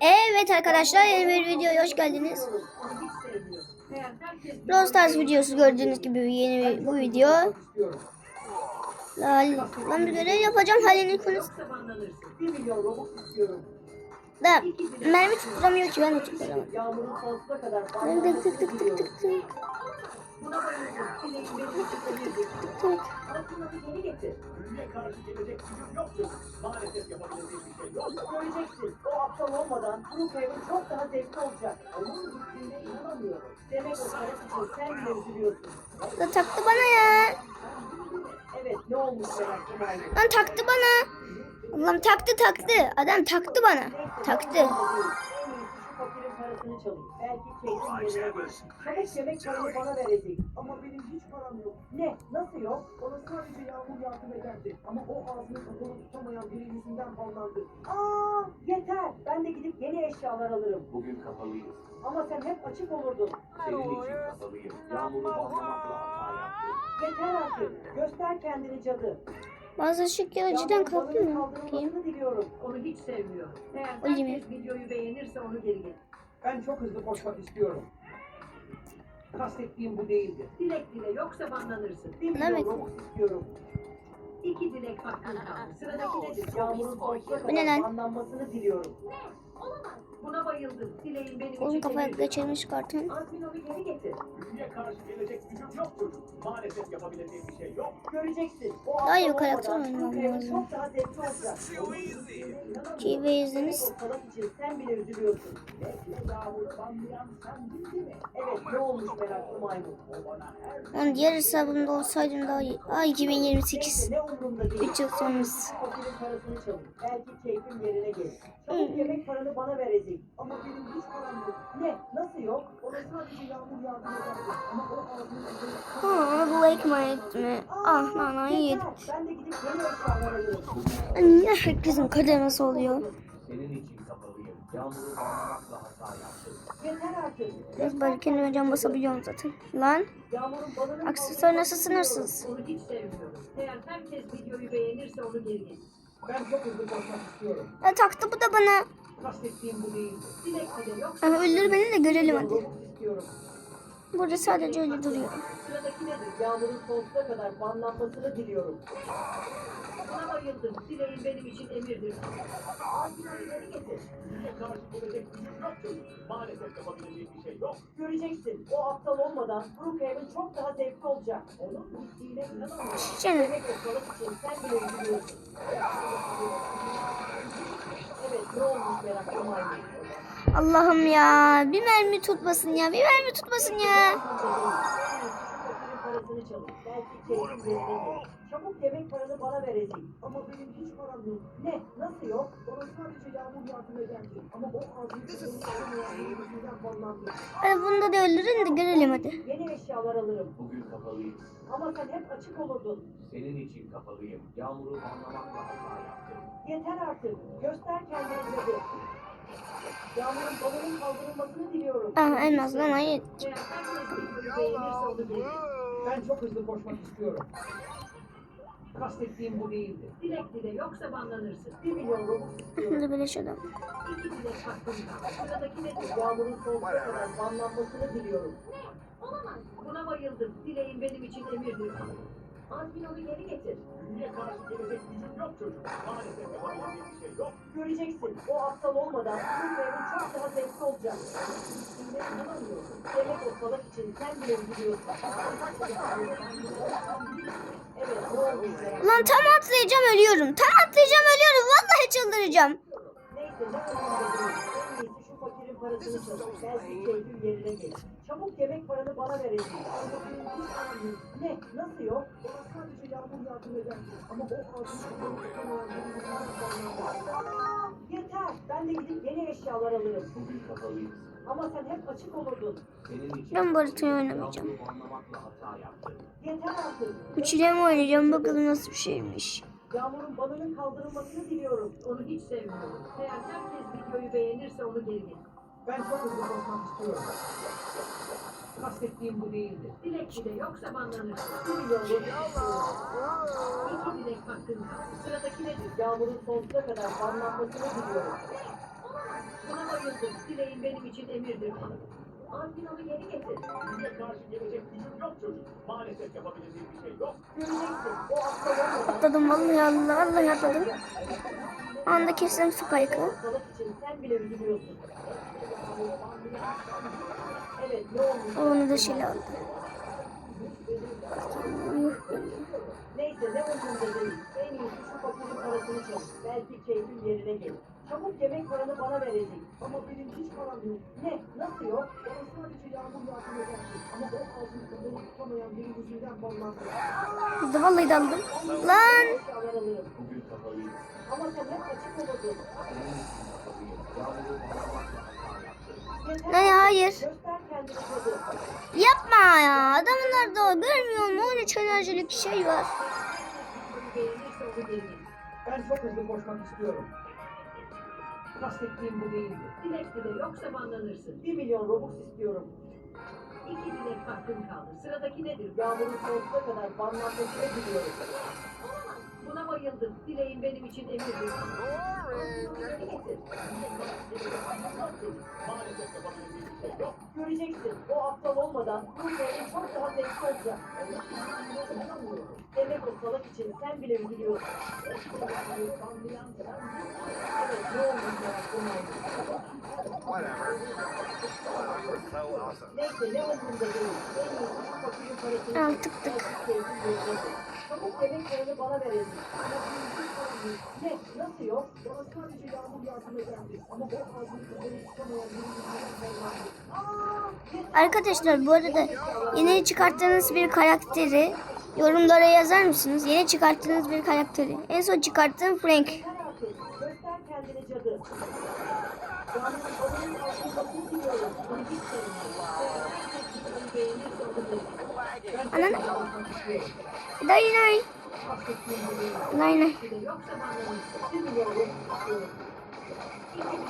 Evet arkadaşlar yeni bir videoya hoş geldiniz. Brawl Stars videosu gördüğünüz gibi yeni bir, bu video. Ben bir görev yapacağım Halil'in konusu. Da mermi tutturamıyor ki ben de de tık tık tık tık tık. Üzülüyorsun. Da taktı bana ya. Evet. Lan taktı bana. Allah'ım taktı taktı. Adam taktı bana. Taktı. Çalayım. Belki keyfin yerine gelir. Çabuk yemek paranı bana verecek. Ama benim hiç param yok. Ne? Nasıl yok? Bana sadece yağmur yardım ederdi. Ama o ağzını kapalı tutamayan biri yüzünden banlandı. Aa yeter. Ben de gidip yeni eşyalar alırım. Bugün kapalıyız. Ama sen hep açık olurdun. Senin için kapalıyım. Yağmuru banlamakla hata yaptım. Yeter artık. Göster kendini cadı. Bazı şıklar cidden kalktı mı? Bakayım. Kaldırılmasını diliyorum. Onu hiç sevmiyor. Eğer herkes videoyu beğenirse onu geri getir. Ben çok hızlı koşmak istiyorum. Kastettiğim bu değildi. Dilek dile yoksa banlanırsın. Bir robux istiyorum. İki dilek hakkın kaldı. Sıradaki nedir? Yağmurun sonsuza Bu ne kadar lan? banlanmasını diliyorum. Bayıldım. Benim Oğlum için kafaya geçirmiş kartın. Azminon'u geri getir. Büyüye karşı gelecek gücüm yoktur. Maalesef yapabileceğim bir şey yok. Göreceksin. O Daha iyi karakter oynamam lazım. Çok daha zevkli olacak. TV izlediniz. Sen bile üzülüyorsun. Bekle yağmuru banlayan sen değil mi? Evet ne olmuş meraklı maymun. O bana her Lan diğer hesabımda olsaydım daha iyi. Aa 2028. Neyse ne umurumda değil. 3 yıl sonrası. Belki keyfim yerine gelir. Çabuk yemek paranı bana verecek. Ama benim hiç param yok. Ne? Nasıl yok? Ona sadece yağmur yardım ederdi. Ama o ağzını Aa Black Knight mi? Ah lan ay yedik. Ben de gidip yeni eşyalar alırım. Niye herkesin kaderi nasıl oluyor? Senin için kapalıyım. Yağmuru banlamakla hata yaptım. Yeter artık. Biraz bari kendime can basabiliyorum zaten. Lan Yağmurun aksesuar nasıl sınırsız? Onu hiç sevmiyorum. Eğer herkes videoyu beğenirse onu geri getir. Ben çok hızlı koşmak istiyorum. Ya taktı bu da bana. Kastettiğim bu değildi. Dilek dile yoksa Aha, öldür beni de görelim hadi. İstiyorum. Burada sadece öyle duruyor. sıradaki nedir? Yağmurun sonsuza kadar banlanmasını diliyorum. Bayıldım. Dileğin benim için emirdir. Azminon'u geri getir. Büyüye karşı gelecek gücüm yoktur. Maalesef yapabileceğim bir şey yok. Göreceksin. O aptal olmadan Brookhaven çok daha zevkli olacak. Onun gittiğine inanamıyorum. Canım. Demek o salak için sen bile üzülüyorsun. Evet ne olmuş meraklı maymun. Allah'ım ya. Bir mermi tutmasın ya. Bir mermi tutmasın ya. Parasını çalın. Belki yerine gelir. Çabuk yemek paranı bana verecek. Ama benim hiç param yok. Ne? Nasıl yok? Bana sadece yağmur yardım ederdi. Ama o biri yüzünden banlandı. Hadi bunu da öldürün de görelim hadi. Yeni eşyalar alırım. Bugün kapalıyız. Ama sen hep açık olurdun. Senin için kapalıyım. Yağmuru banlamakla hata yaptım. Yeter artık. Göster kendini cadı. Yağmurun balının kaldırılmasını diliyorum. Ah en azından hayır. Eğer Ben çok hızlı koşmak istiyorum. Kastettiğim bu değildi. Dilek dile yoksa banlanırsın. Bir milyon robux istiyorum. Burada beleş adam. İki dilek hakkın kaldı. Sıradaki nedir? Yağmurun sonsuza kadar banlanmasını diliyorum. Olamaz. Buna bayıldım. Dileğin benim için emirdir. Azminon'u geri getir. Büyüye karşı gelecek gücüm yoktur. Maalesef yapabileceğim bir şey yok. Göreceksin. O aptal olmadan Brookhaven çok daha zevkli olacak. Yine inanamıyorum. Demek o salak için sen bile üzülüyorsun. Evet ne olmuş merak Lan tam atlayacağım ölüyorum. Tam atlayacağım ölüyorum. Vallahi çıldıracağım. Neyse ne değil. En iyisi şu fakirin parasını çalın. Belki keyfim yerine gelir. Çabuk yemek paranı bana verecek. Ne? Nasıl yok? Bana sadece yağmur yardım ederdi. Ama o. Aa, yeter. Ben de gidip yeni eşyalar alırım. Bugün. Ama sen hep açık olurdun. Senin için Ben haritayı oynamayacağım. hata yaptım. Yeter artık. Üçüyle mi oynayacağım bakalım nasıl bir şeymiş. Yağmurun balının kaldırılmasını diliyorum. Onu hiç sevmiyorum. Eğer herkes videoyu beğenirse onu geri getir. Ben çok hızlı koşmak istiyorum. Kastettiğim bu değildi. Dilek dile yoksa milyon robux istiyorum. İki dilek hakkın kaldı. Sıradaki nedir? Yağmurun sonsuza kadar banlanmasını diliyorum. bayıldım. Dileğin benim için emirdir. Onu geri getir. Size karşı gelecek gücüm yok çocuk. Maalesef yapabileceğim bir şey yok. Göreceksin. O aptal Atladım vallahi Allah vallahi atladım. Anda kestim spike'ı. Sen bile üzülüyorsun. Evet ne olmuş? Onu da şeyle aldım. Neyse ne umurumda değil. En iyisi şu fakirin parasını çalış. Belki keyfin yerine gelir. Çabuk yemek paranı bana verecek. Ama benim hiç param yok. Ne? Nasıl yok? Bana sadece yardım ederdi. Ama o ağzını kapalı tutamayan biri yüzünden banlandı. Hadi vallahi daldım. Lan! Ama sen hep açık olurdun. Ne hayır. Yapma ya. Adamın nerede o? Görmüyor mu? Öyle enerjilik şey var. Ben çok hızlı koşmak istiyorum. Kastettiğim bu değildi. Dilek dile yoksa banlanırsın. 1 milyon Robux istiyorum. İki dilek hakkın kaldı. Sıradaki nedir? Yağmurun sonsuza kadar banlanmasını biliyorum. Buna bayıldım. Dileğin benim için emirdir. Göreceksin. O aptal olmadan bu oyun çok daha zevkli olacak. Demek o salak için sen bile üzülüyorsun. Evet ne olmuş. Neyse ne umurumda değil. En iyisi fakirin parasını Al, tık tık. Çabuk yemek paranı bana verelim. Ne? Nasıl yok? Bana sadece yağmur yardım ederdi. Ama o ağzını kapalı tutamayan. Arkadaşlar bu arada yeni çıkarttığınız bir karakteri yorumlara yazar mısınız? Yeni çıkarttığınız bir karakteri. En son çıkarttığım Frank. Göster kendini cadı. Yağmurun balının altındasını biliyorum.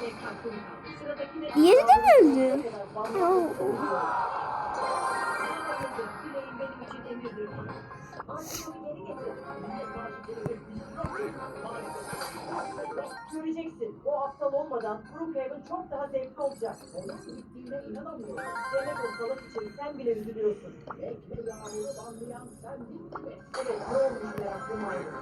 Dilek hakkın kaldı. Sıradaki nedir? Yeri de mi öldü? Göreceksin. Aptal olmadan Brookhaven çok daha zevkli olacak. Onun gittiğine inanamıyorum. Demek o salak için sen bile üzülüyorsun. Bekle yağmuru banlayan sen değil mi? Evet ne olmuş meraklı maymun.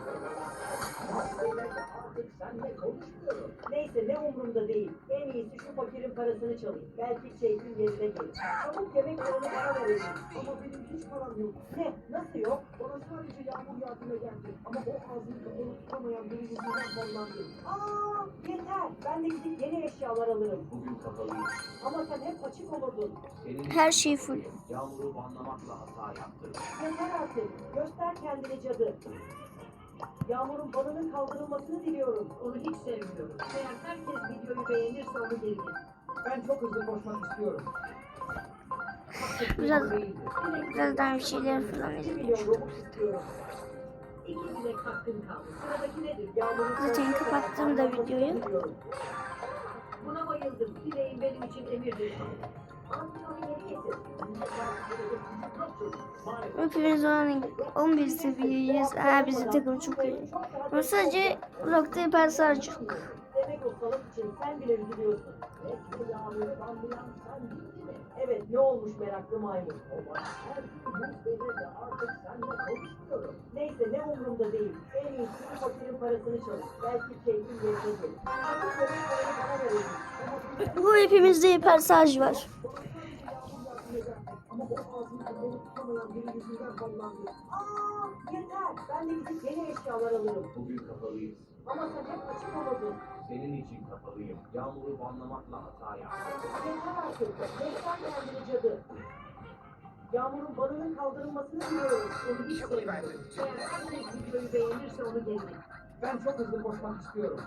Demek artık seninle konuşmuyorum. Neyse ne umurumda değil. En iyisi şu fakirin parasını çalayım. Belki keyfin yerine gelir. Çabuk yemek paranı bana verelim. Ama benim hiç param yok. Ne? Nasıl yok? Bana sadece yağmur yardım ederdi. Ama o ağzını kapalı tutamayan biri yüzünden banlandı. Aa yeter. Ben de gidip yeni eşyalar alırım. Bugün kafalıyım. Ama sen hep açık olurdun. Senin Her şey full. Yağmuru banlamakla hata yaptım. Yeter artık. Göster kendini cadı. Yağmurun balının kaldırılmasını diliyorum. Onu hiç sevmiyorum. Eğer herkes videoyu beğenirse onu geri getir. Ben çok hızlı koşmak istiyorum. Biraz, birazdan bir şeyler falan 1 izledim. milyon Robux istiyorum. Zaten kapattım da videoyu. Buna bayıldım. Dileğin benim için emirdir. Hepimiz onun 11 seviyeyiz. Aa bizim takım çok iyi. Ama sadece Rock'ta persaj yok. Demek o için sen bile üzülüyorsun. Evet ne olmuş meraklı maymun. Her gün bu devirde artık seninle konuşmuyorum. Neyse ne umurumda değil. En iyisi şu fakirin parasını çalış. Belki keyfin yerine gelir. Bana verelim. Bu hepimizde persaj var. Ama o ağzını kapalı tutamayan biri yüzünden banlandı. Aa yeter. Ben de gidip yeni eşyalar alırım. Bugün kafalıyız. Ama sen hep açık olurdun. Senin için kafalıyım. Yağmuru banlamakla hata yaptım. Yeter artık. Göster kendini cadı. Yağmurun balının kaldırılmasını biliyorum. Onu hiç sevmiyorum. Eğer herkes videoyu beğenirse onu getir. Ben çok hızlı koşmak istiyorum.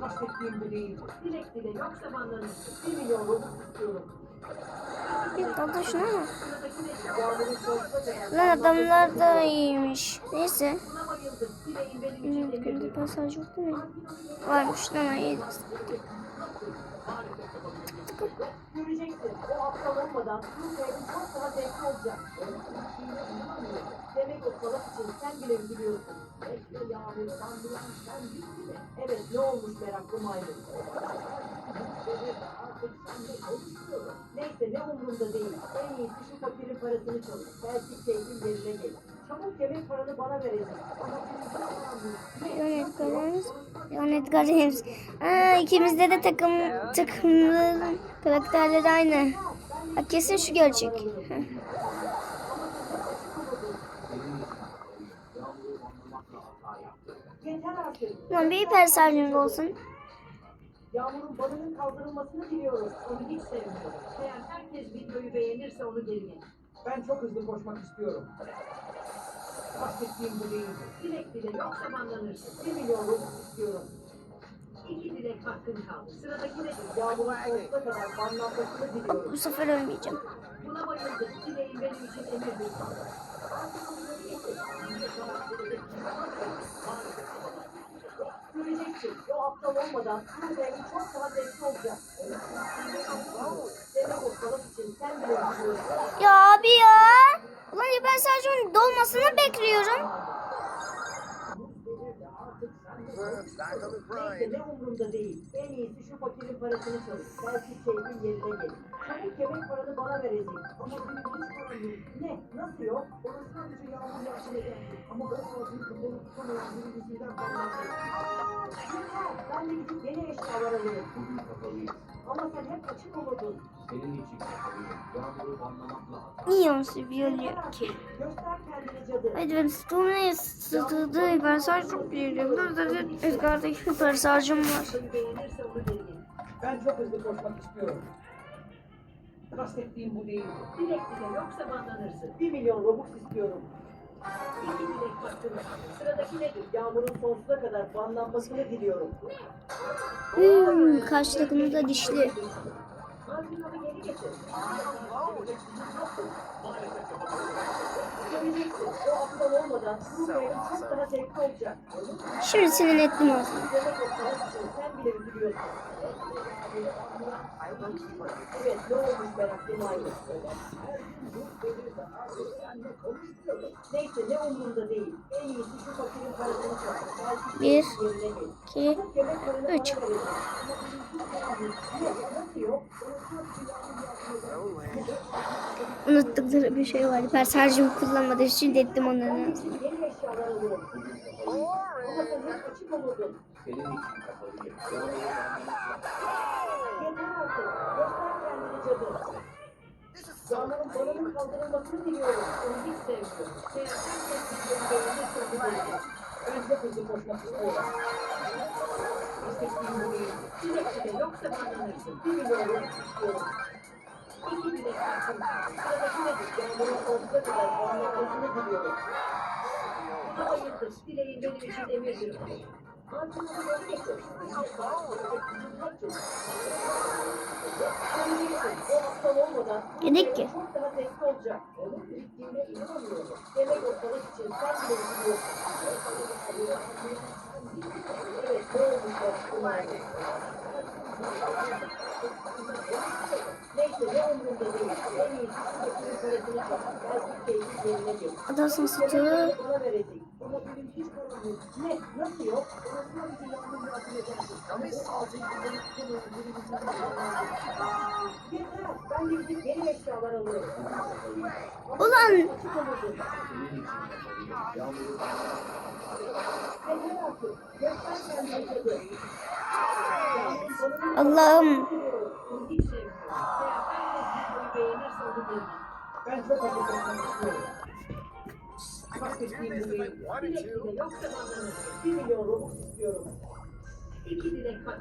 Kastettiğim bu değil. Dilek dile yoksa banlanırsın. 1 milyon Robux istiyorum. Bir kaldı şuna mı? Lan adamlar da iyiymiş. Neyse. Ülkemizde emirdir. persaj yok değil mi? Varmış ama iyi. Göreceksin. O bu evin çok daha olacak. Demek o salak için sen bile üzülüyorsun. Evet ne olmuş meraklı maymun. Neyse ne umurumda değil. En iyisi şu fakirin parasını çalın. Belki keyfin yerine gelir. Leonard Games. Aa, ikimizde de takım takımlı karakterler aynı. Bak kesin şu gelecek. Ulan bir hiper sarjım olsun. Yağmurun balının kaldırılmasını biliyoruz. Onu hiç sevmiyorum. Eğer herkes videoyu beğenirse onu geri. Ben çok hızlı koşmak istiyorum. Bahsettiğim bu değil. Dilek dile yoksa banlanırsın. Bir milyon Robux istiyorum. İki dilek hakkın kaldı. Sıradaki nedir? Yağmurun sonsuza kadar banlanmasını diliyorum. Bu sefer ölmeyeceğim. Buna bayıldım. Dileğin benim için emirdir. Göreceksin. O aptal olmadan bu çok daha zevkli olacak. Demek o için sen bile. Ya abi ya. Ulan hiper sarjımın dolmasını bekliyorum. Neyse ne umurumda değil. En iyisi şu fakirin parasını çalın. Belki keyfin yerine gelir. Çabuk yemek paranı bana verecek. Ama benim hiç param yok. Ne? Nasıl yok? Bana sadece yağmur ederdi. Ama o ağzını kapalı tutamayan biri yüzünden banlandı. Yeter. Ben de gidip yeni eşyalar alırım. Bugün kapalıyız. Ama sen hep açık olurdun. Senin için. Yağmuru. Niye onu seviyor ki? Göster kendini cadı. Hadi ben sarj çok büyüyorum. Dur dur dur. Edgar'daki hiper sarjım var. Beğenirse onu getir. Ben çok hızlı koşmak istiyorum. Kastettiğim bu değil. Dilek dile yoksa banlanırsın. Bir milyon Robux istiyorum. Kaldı. Sıradaki nedir? Yağmurun sonsuza kadar banlanmasını diliyorum. Hmm, karşı takımı da dişli. Şimdi sinir ettim aslında. Demek o salak için sen bile üzülüyorsun. Evet ne olmuş meraklı maymun. Neyse ne umurumda değil. En iyisi şu fakirin parasını. Belki Bir. İki, üç. Unuttukları bir şey var. Hiper sarjımı kullanmadım. Şimdi ettim onların ağzına. Yeni eşyalar alıyorum. Bugün kapalıyım. Ama sen hep açık olurdun. Senin için kapalıyım. Yağmuru banlamakla Yeter artık. Göster kendini cadı. Yağmurun balının kaldırılmasını diliyorum. Videoyu beğenirse onu geri getir. Ben çok hızlı koşmak istiyorum. İstediğim bu değil. Dilek dile yoksa banlanırsın. Bir milyon istiyorum. İki hakkın kaldı. Sıradaki nedir? Yağmurun sonsuza kadar banlanmasını diliyorum. Bayıldım. Dileğin benim için emirdir. Devrim ki. Adasın sütü. Ne? Ben. Ulan Allah'ım. Onu hiç sevmiyorum. Dilek dile yoksa banlanırsın. bir milyon Robux istiyorum. İki dilek hakkın